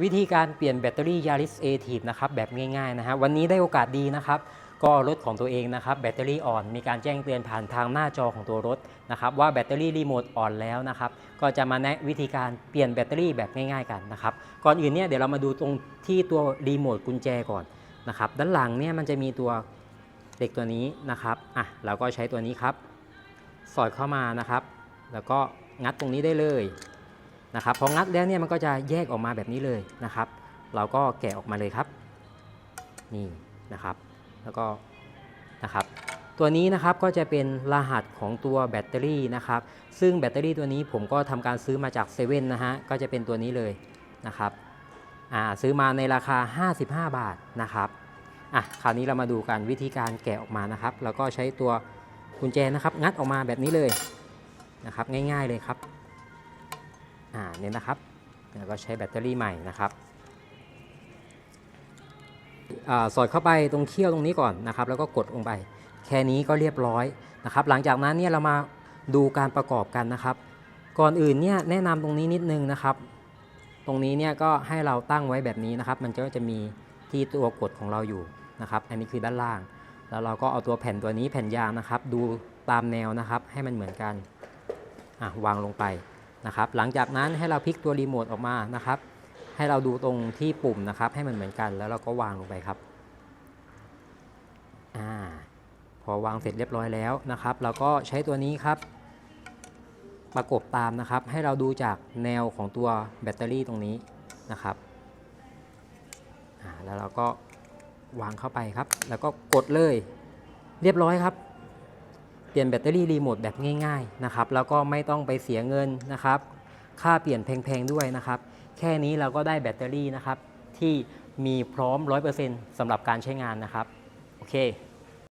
วิธีการเปลี่ยนแบตเตอรี่ Yaris a t i v e นะครับแบบง่ายๆนะฮะวันนี้ได้โอกาสดีนะครับ ก็รถของตัวเองนะครับแบตเตอรี่อ่อนมีการแจ้งเตือนผ่านทางหน้าจอของตัวรถนะครับว่าแบตเตอรี่รีโมทอ่อนแล้วนะครับก็จะมาแนะวิธีการเปลี่ยนแบตเตอรี่แบบง่ายๆกันนะครับก่อนอื่นเนี่ยเดี๋ยวเรามาดูตรงที่ตัวรีโมทกุญแจก่อนนะครับด้านหลังเนี่ยมันจะมีตัวเหล็กตัวนี้นะครับอะเราก็ใช้ตัวนี้ครับ สอดเข้ามานะครับ แล้วก็งัดตรงนี้ได้เลย นะครับพองัดแล้วเนี่ยมันก็จะแยกออกมาแบบนี้เลยนะครับ เราก็แกะออกมาเลยครับ นี่นะครับ แล้วก็นะครับ ตัวนี้นะครับก็จะเป็นรหัสของตัวแบตเตอรี่นะครับ ซึ่งแบตเตอรี่ตัวนี้ผมก็ทำการซื้อมาจากเซเว่นนะฮะก็จะเป็นตัวนี้เลยนะครับอ่าซื้อมาในราคา 55 บาทนะครับอะคราวนี้เรามาดูกันวิธีการแกะออกมานะครับ แล้วก็ใช้ตัวกุญแจนะครับ งัดออกมาแบบนี้เลยนะครับ ง่าย ๆเลยครับ อ่าเนี่ยนะครับแล้วก็ใช้แบตเตอรี่ใหม่นะครับอาสอดเข้าไปตรงเขี้ยวตรงนี้ก่อนนะครับ แล้วก็กดลงไป แค่นี้ก็เรียบร้อยนะครับ หลังจากนั้นเนี่ยเรามาดูการประกอบกันนะครับ ก่อนอื่นเนี่ยแนะนำตรงนี้นิดนึงนะครับ ตรงนี้เนี่ยก็ให้เราตั้งไว้แบบนี้นะครับ มันก็จะมีที่ตัวกดของเราอยู่นะครับ อันนี้คือด้านล่าง แล้วเราก็เอาตัวแผ่นตัวนี้แผ่นยางนะครับ ดูตามแนวนะครับ ให้มันเหมือนกันอะวางลงไป นะครับ หลังจากนั้นให้เราพลิกตัวรีโมทออกมานะครับ ให้เราดูตรงที่ปุ่มนะครับ ให้มันเหมือนกันแล้วเราก็วางลงไปครับอาพอวางเสร็จเรียบร้อยแล้วนะครับ เราก็ใช้ตัวนี้ครับ ประกบตามนะครับ ให้เราดูจากแนวของตัวแบตเตอรี่ตรงนี้นะครับแล้วเราก็วางเข้าไปครับ แล้วก็กดเลย เรียบร้อยครับ เปลี่ยนแบตเตอรี่รีโมทแบบง่ายๆนะครับแล้วก็ไม่ต้องไปเสียเงินนะครับ ค่าเปลี่ยนแพงๆด้วยนะครับ แค่นี้เราก็ได้แบตเตอรี่นะครับที่มีพร้อม 100%สำหรับการใช้งานนะครับ โอเค